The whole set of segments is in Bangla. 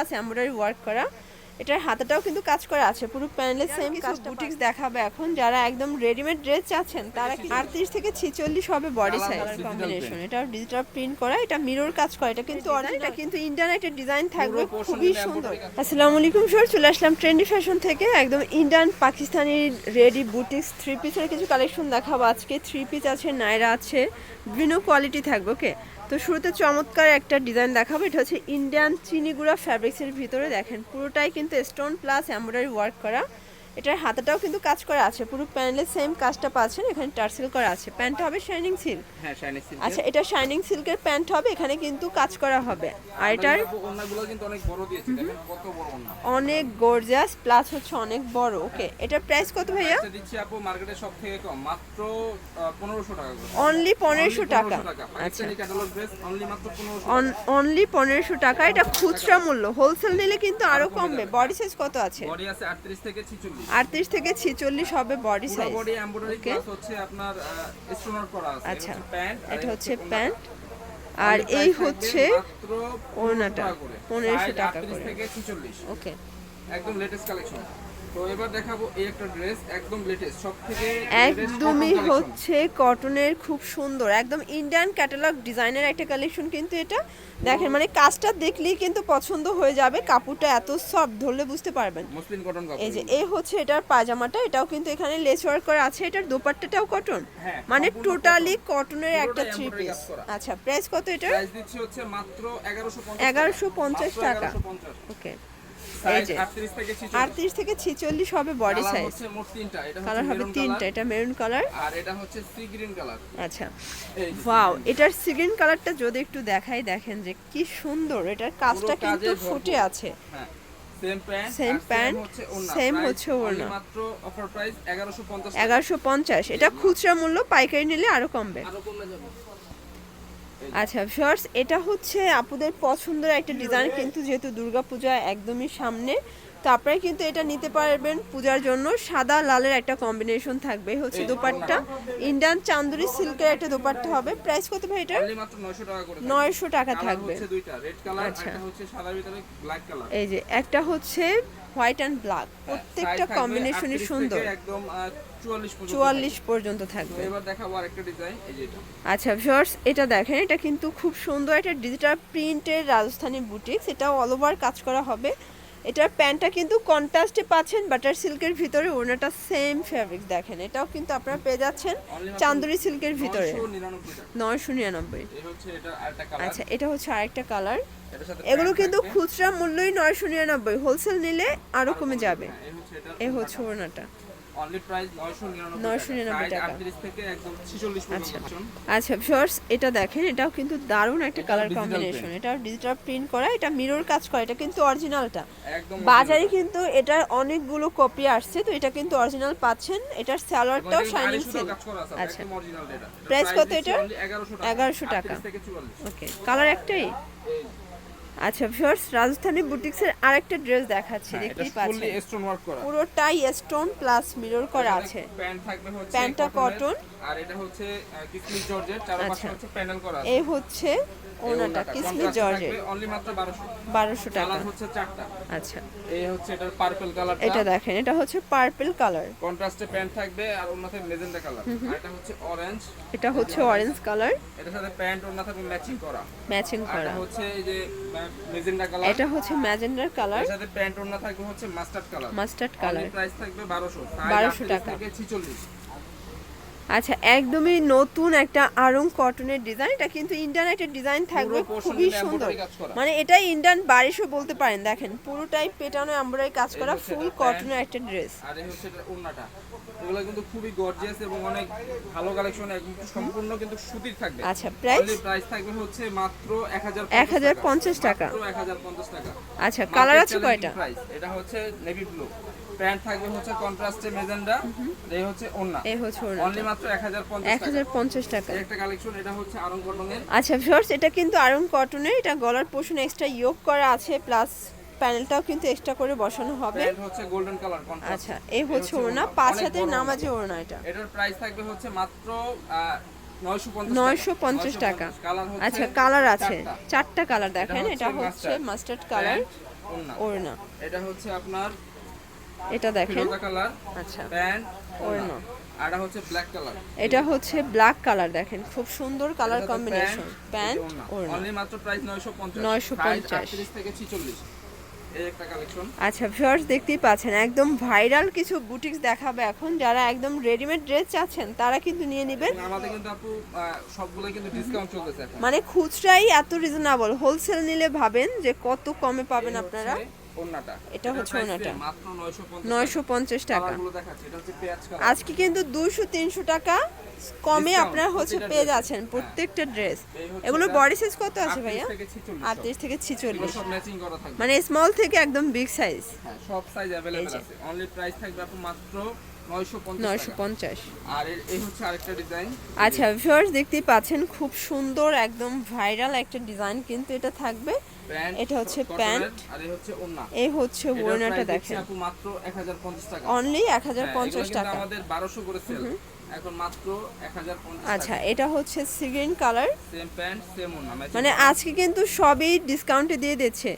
প্লাস এমব্রয়ডারি ওয়ার্ক করা। এটার হাতাটাও কিন্তু কাজ করা আছে পুরো প্যানেলে সেম কাজ বুটিক্স দেখাবে এখন যারা একদম রেডিমেড ড্রেস চাচ্ছেন তারা কি আটত্রিশ থেকে ছিচল্লিশ হবে বডি সাইজ কম্বিনেশন এটা ডিজিটাল প্রিন্ট করা এটা মিরর কাজ করা এটা কিন্তু এটা কিন্তু ইন্ডিয়ান একটা ডিজাইন থাকবে খুবই সুন্দর। আসসালামু আলাইকুম স্যার চলে আসলাম ট্রেন্ডি ফ্যাশন থেকে একদম Indian Pakistani ready boutiques three পিসের কিছু কালেকশন দেখাবো আজকে। থ্রি পিস আছে নাইরা আছে বিভিন্ন কোয়ালিটি থাকবে ওকে তো শুরুতে চমৎকার একটা ডিজাইন দেখাবো। এটা হচ্ছে ইন্ডিয়ান চিনিগুড়া ফ্যাব্রিক্সের ভিতরে দেখেন, পুরোটাই কিন্তু স্টোন প্লাস এমব্রয়ডারি ওয়ার্ক করা। এটার হাতাটাও কিন্তু কাজ করা আছে। পুরো প্যানেলে সেম কাজটা পাচ্ছেন এখানে টার্সেল করা আছে। প্যান্টটা হবে শাইনিং সিল্ক হ্যাঁ শাইনি সিল্ক আচ্ছা এটা শাইনিং সিল্কের প্যান্ট হবে এখানে কিন্তু কাজ করা হবে। আর এটার ওন্নাগুলো কিন্তু অনেক বড় দিয়েছে দেখেন কত বড় ওন্না অনেক গর্জিয়াস প্লাস হচ্ছে অনেক বড়। ওকে এটার প্রাইস কত ভাইয়া? এটা দিচ্ছি আপু মার্কেটে সব থেকে কম মাত্র পনেরোশো টাকা অনলি পনেরোশো টাকা। 1500 টাকা আচ্ছা। পাকিস্তানি ক্যাটালগ ড্রেস অনলি মাত্র পনেরোশো অনলি পনেরোশো টাকা। এটা খুচরা মূল্য। হোলসেল নিলে কিন্তু আরও কমবে। বডি সাইজ কত আছে? বডি আছে আটত্রিশ থেকে ছিচল্লিশ। আটত্রিশ থেকে ছিচল্লিশ হবে body size body embroidery Okay. হচ্ছে আপনার স্টোনার করা আছে আচ্ছা। প্যান্ট এটা হচ্ছে প্যান্ট আর এই হচ্ছে ওনাটা 1500 টাকা করে। ওকে একদম লেটেস্ট কালেকশন তো এবার দেখাবো এই একটা ড্রেস একদম লেটেস্ট সব থেকে একদমই হচ্ছে কটনের খুব সুন্দর একদম ইন্ডিয়ান ক্যাটালগ ডিজাইনের একটা কালেকশন কিন্তু এটা। দেখেন মানে কাজটা দেখলেই কিন্তু পছন্দ হয়ে যাবে কাপড়টা এত সফট ধরলে বুঝতে পারবেন। মুসলিম কটন কাপড়। এই যে এই হচ্ছে এটার পাজামাটা এটাও কিন্তু এখানে লেস ওয়ার্ক করা আছে এটার দোপাট্টাটাও কটন হ্যাঁ, মানে টোটালি কটনের একটা থ্রি পিস আচ্ছা প্রাইস কত এটার? প্রাইস দিচ্ছি হচ্ছে মাত্র 1150 1150 টাকা। ওকে সাইজ যে। 38 থেকে 46 আটত্রিশ থেকে ছিচল্লিশ হবে বডি সাইজ কালার হবে তিনটা এটা মেরুন কালার আর এটা হচ্ছে সি গ্রিন কালার আচ্ছা। ওয়াও এটার সিগ্রিন কালারটা যদি একটু দেখাই দেখেন যে কি সুন্দর এটার কাজটা কিন্তু ফুটে আছে। হ্যাঁ সেম প্যান্ট pant, হচ্ছে ওড়না। same Price হচ্ছে ওড়না। only মাত্র অফার প্রাইস 1150 টাকা। এগারোশো পঞ্চাশ। এটা খুচরা মূল্য পাইকারি নিলে আরও কমবে। আচ্ছা শর্টস এটা হচ্ছে আপুদের পছন্দের একটা ডিজাইন কিন্তু যেহেতু দুর্গাপূজা একদমই সামনে তো আপনারা কিন্তু এটা নিতে পারবেন পূজার জন্য। সাদা লালের একটা কম্বিনেশন থাকবে হচ্ছে দোপাট্টা। ইন্ডিয়ান চান্দুরি সিল্কের একটা দোপাট্টা হবে। প্রাইস কত ভাই এটা অনলি মাত্র 900 টাকা করে নয়শো টাকা থাকবে। আচ্ছা। এই যে একটা হচ্ছে হোয়াইট অ্যান্ড ব্ল্যাক প্রত্যেকটা কম্বিনেশনই সুন্দর। একদম আহ, 44 পর্যন্ত চুয়াল্লিশ পর্যন্ত থাকবে। এবার দেখাবো আরেকটা ডিজাইন এই যে আচ্ছা ভিউয়ার্স এটা দেখেন এটা কিন্তু খুব সুন্দর একটা ডিজিটাল প্রিন্টের রাজস্থানী বুটিক্স এটা অল ওভার কাজ করা হবে। এটার প্যান্টটা কিন্তু কন্ট্রাস্টে পাচ্ছেন বাটার সিল্কের ভিতরে ওনাটা সেম ফ্যাব্রিক দেখেন। এটাও কিন্তু আপনারা পেয়ে যাচ্ছেন চান্দুরি সিল্কের ভিতরে। নয়শো নিরানব্বই আচ্ছা এটা হচ্ছে আরেকটা কালার এগুলো কিন্তু খুচরা মূল্যই নয়শো নিরানব্বই। হোলসেল নিলে আরও কমে যাবে। হ্যাঁ, এ হচ্ছে ওনাটা অনলি প্রাইস 999 999 টাকা। 38 থেকে একদম 46 পর্যন্ত আচ্ছা। অপশন আচ্ছা এটা দেখেন এটাও কিন্তু দারুণ একটা কালার কম্বিনেশন। এটাও ডিজিটাল প্রিন্ট করা এটা মিরর কাজ করা এটা কিন্তু অরিজিনালটা বাজারে কিন্তু এটার অনেকগুলো কপি আসছে তো এটা কিন্তু অরিজিনাল পাচ্ছেন এটার স্যালোয়ারটাও শাইনিং সিল্ক আচ্ছা। এটা Price কত এটা? 1100 টাকা 1100 টাকা। 38 থেকে 44 ওকে কালার একটাই আচ্ছা ভিউয়ার্স রাজস্থানী বুটিক্সের আরেকটা ড্রেস দেখাচ্ছি দেখতে দেখতেই ফুললি পাচ্ছেন। স্টোন ওয়ার্ক করা। পুরোটাই স্টোন প্লাস মিরর করা আছে। প্যান্ট থাকবে হচ্ছে প্যান্টটা cotton-এর, আর এটা হচ্ছে কিসমিস জর্জেট চারপাশে আচ্ছা। হচ্ছে প্যানেল করা আছে। এই হচ্ছে ওনাটা কিসমি জর্জের অনলি মাত্র 1200 টাকা। হচ্ছে চারটা। আচ্ছা। এই হচ্ছে এটার পার্পল কালারটা এটা দেখেন এটা হচ্ছে পার্পল কালার কন্ট্রাস্টে প্যান্ট থাকবে আর ওর মাথায় মেজেন্টা কালার আর এটা হচ্ছে অরেঞ্জ এটা হচ্ছে অরেঞ্জ কালার এটার সাথে প্যান্ট ওর থাকবে ম্যাচিং করা। ম্যাচিং করা। হচ্ছে এই যে মেজেন্টা কালার এটা হচ্ছে ম্যাজেন্ডার কালারের সাথে প্যান্ট ওর থাকবে হচ্ছে mustard colour mustard colour price থাকবে 1200 1200 টাকা। থেকে 46 আচ্ছা একদমই নতুন একটা আরং কটনের ডিজাইন এটা কিন্তু ইন্ডিয়ান একটা ডিজাইন থাকবে খুবই সুন্দর। মানে এটাই ইন্ডিয়ান বারিশও বলতে পারেন দেখেন পুরোটাই পেটানো এমব্রয়ডারি কাজ করা ফুল কটনের একটা ড্রেস আর এই হচ্ছে এটা ওড়নাটা। এগুলো কিন্তু খুবই গর্জিয়াস এবং অনেক ভালো কালেকশন একদম সম্পূর্ণ কিন্তু সুতির থাকবে। আচ্ছা প্রাইস প্রাইস থাকবে হচ্ছে মাত্র 1050 টাকা। 1050 টাকা। আচ্ছা কালার আছে কয়টা। এটা হচ্ছে নেভি ব্লু প্যান্ট থাকবে হচ্ছে কন্ট্রাস্টে মেজেন্ডা এই হচ্ছে ওড়না। এই হচ্ছে অনলি মাত্র 1050 এক টাকা। একটা কালেকশন এটা হচ্ছে আরং কটনের। আচ্ছা ভিউয়ার্স এটা কিন্তু আরং কটনের এটা গলার পোর্শন এক্সট্রা ইয়োগ করা আছে প্লাস প্যানেলটাও কিন্তু এক্সট্রা করে বসানো হবে। হচ্ছে গোল্ডেন কালার কন্ট্রাস্ট আচ্ছা এই হচ্ছে ওড়না পাঁচ হাতের নামাজে ওড়না। এটা। এটার প্রাইস থাকবে হচ্ছে মাত্র 950 নয়শো পঞ্চাশ টাকা। আচ্ছা কালার আছে। চারটা। কালার দেখেন এটা হচ্ছে মাস্টার্ড কালার ওড়না। এটা হচ্ছে আপনার এটা দেখেন। আচ্ছা। প্যান্ট ওড়না। ওড়না এটা হচ্ছে ব্ল্যাক কালার এটা হচ্ছে ব্ল্যাক কালার দেখেন। খুব সুন্দর কালার কম্বিনেশন প্যান্ট ওড়না। অনলি মাত্র প্রাইস 950 950 Size 38 থেকে 46 এই একটা কালেকশন আচ্ছা ভিউয়ার্স দেখতেই পাচ্ছেন একদম ভাইরাল কিছু বুটিক্স দেখাবে এখন। যারা একদম রেডিমেড ড্রেস চাচ্ছেন তারা কিন্তু নিয়ে নেবেন। আমাদের কিন্তু আপু সবগুলো কিন্তু ডিসকাউন্ট চলতেছে এখন। মানে খুচরাই এত রিজনেবল হোলসেল নিলে ভাবেন যে কত কমে পাবেন আপনারা। এটা হচ্ছে নয়শো পঞ্চাশ টাকা। আজকে কিন্তু দুশো তিনশো টাকা কমে আপনার হচ্ছে পেজ আছেন হ্যাঁ। প্রত্যেকটা ড্রেস এগুলো বডি সাইজ কত আছে ভাইয়া? আটত্রিশ থেকে ছিচল্লিশ। মানে স্মল থেকে একদম বিগ সাইজ হ্যাঁ, সব সাইজ অ্যাভেলেবল আছে। অনলি প্রাইস থাকবে মাত্র 950 নয়শো পঞ্চাশ। আর এই হচ্ছে আরেকটা ডিজাইন আচ্ছা ভিউয়ার্স দেখতেই পাচ্ছেন খুব সুন্দর একদম ভাইরাল একটা ডিজাইন কিন্তু এটা থাকবে। এটা হচ্ছে প্যান্ট। আর এই হচ্ছে ওড়না। এই হচ্ছে ওড়নাটা দেখেন। মাত্র 1050 টাকা। অনলি হ্যাঁ, পঞ্চাশ এগুলো কিন্তু টাকা। আমাদের 1200 করে সেল এখন মাত্র 1050 আচ্ছা এটা হচ্ছে sea green colour same pant same matching মানে আজকে কিন্তু সবই ডিসকাউন্টে দিয়ে দিচ্ছে।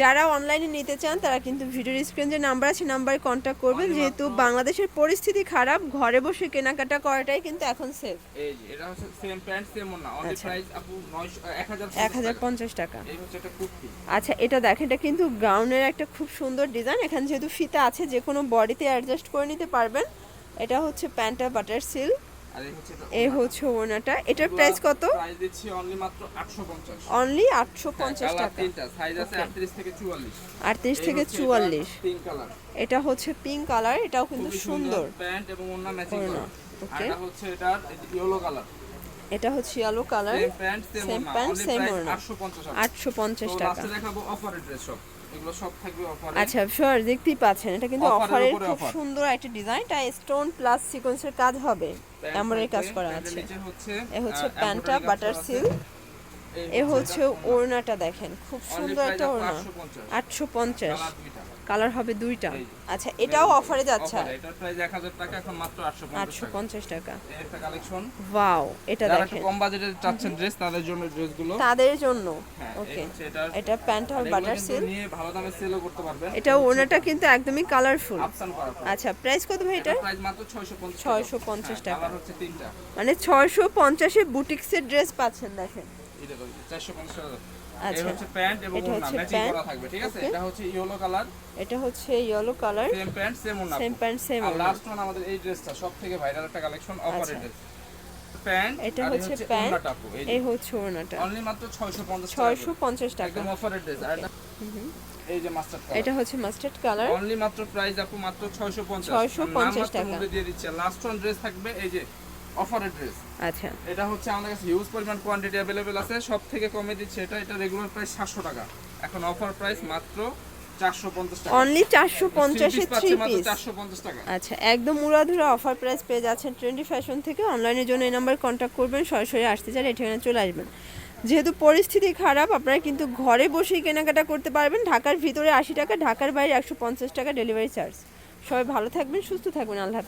যারা অনলাইনে নিতে চান তারা কিন্তু ভিডিওর স্ক্রিন যে নাম্বার আছে নাম্বারে কন্ট্যাক্ট করবেন। যেহেতু বাংলাদেশের পরিস্থিতি খারাপ ঘরে বসে কেনাকাটা করাটাই কিন্তু এখন সেফ এই এটা হচ্ছে সেম প্যান্ট সেম ওড়না। অনলি। প্রাইস আপু 900 1050 এক হাজার পঞ্চাশ টাকা। এই হচ্ছে একটা কুর্তি। আচ্ছা এটা দেখেন এটা কিন্তু গাউনের একটা খুব সুন্দর ডিজাইন এখানে যেহেতু ফিতা আছে যে কোনো বডিতে অ্যাডজাস্ট করে নিতে পারবেন। এটা হচ্ছে প্যান্টা বাটার সিল। আর এই হচ্ছে ওড়নাটা এটার প্রাইস কত? প্রাইস দিচ্ছি অনলি মাত্র 850 অনলি আটশো পঞ্চাশ কালার টাকা। তিনটা সাইজ আছে 38 থেকে 44 আটত্রিশ এই থেকে হচ্ছে এটা চুয়াল্লিশ। পিঙ্ক কালার এটা হচ্ছে পিঙ্ক কালার এটাও কিন্তু সুন্দর প্যান্ট এবং ওড়না ম্যাচিং করা। আর এটা হচ্ছে ইয়েলো কালার এটা হচ্ছে yellow colour same pant same ওড়না। pant, অনলি same প্রাইস ওড়না। 850 টাকা। আটশো পঞ্চাশ তো টাকা। লাস্টে দেখাবো অফারের ড্রেস সব এগুলো সব থাকবে অফারে আচ্ছা শোয়ার দেখতেই পাচ্ছেন এটা কিন্তু অফারের খুব সুন্দর একটা ডিজাইন এটা স্টোন প্লাস সিকোয়েন্সের কাজ হবে এমব্রয়ডারি কাজ করা আছে। হচ্ছে এ হচ্ছে প্যান্টটা বাটার করা আছে। সিল এই এ হচ্ছে ওড়নাটা দেখেন খুব সুন্দর একটা ওড়না। আটশো পঞ্চাশ। কালার হবে দুইটা। আচ্ছা এটাও অফারে যাচ্ছে। Offer, এটার প্রাইস 1000 টাকা এখন মাত্র 850 আটশো পঞ্চাশ টাকা। ওয়াও এটা দেখেন। কম বাজেটে চাচ্ছেন ড্রেস তাদের জন্য ড্রেসগুলো তাদের জন্য। হ্যাঁ ওকে এটা প্যান্ট আর হবে বাটার সিল ভালো দামে সেলও করতে পারবেন। এটা ওড়নাটা কিন্তু একদমই কালারফুল আচ্ছা প্রাইস কত ভাই এটার? প্রাইস মাত্র 650 650 টাকা। তিনটা। মানে ছয়শো পঞ্চাশে বুটিক্সের ড্রেস পাচ্ছেন দেখেন। এটা তো 450 টাকা। এই আচ্ছা হচ্ছে প্যান্ট এবং ওড়না ম্যাচিং করা থাকবে ঠিক আছে? এটা হচ্ছে ইয়েলো কালার। এটা হচ্ছে yellow colour. Same pant same ওড়না। সেম প্যান্ট সেম আর লাস্ট ওয়ান আমাদের এই ড্রেসটা সবথেকে ভাইরাল একটা কালেকশন অফারের ড্রেস প্যান্ট এটা হচ্ছে প্যান্ট এই এই হচ্ছে ওড়নাটা। অনলি মাত্র 650 টাকা ছয়শো করে। পঞ্চাশ টাকা। একদম অফারের ড্রেস আর এই যে মাস্টার এটা হচ্ছে মাস্টার্ড কালার অনলি মাত্র প্রাইস আপু মাত্র 650 650 টাকা। দিয়ে দিচ্ছে। লাস্ট ওয়ান ড্রেস থাকবে এই যে অফারের ড্রেস আচ্ছা। এটা হচ্ছে আমাদের কাছে হিউজ পরিমাণ কোয়ান্টিটি অ্যাভেলেবেল আছে। সব থেকে কমে দিচ্ছে এটা এটা রেগুলার প্রাইস সাতশো টাকা। এখন অফার প্রাইস মাত্র অনলি চারশো থ্রি আচ্ছা একদম অফার প্রাইস ফ্যাশন থেকে। জন্য এই কন্ট্যাক্ট করবেন সরাসরি আসতে চলে আসবেন। যেহেতু পরিস্থিতি খারাপ আপনারা কিন্তু ঘরে বসেই কেনাকাটা করতে পারবেন। ঢাকার ভিতরে আশি টাকা ঢাকার বাইরে একশো পঞ্চাশ টাকা ডেলিভারি চার্জ সবাই ভালো থাকবেন সুস্থ থাকবেন। আল্লাহ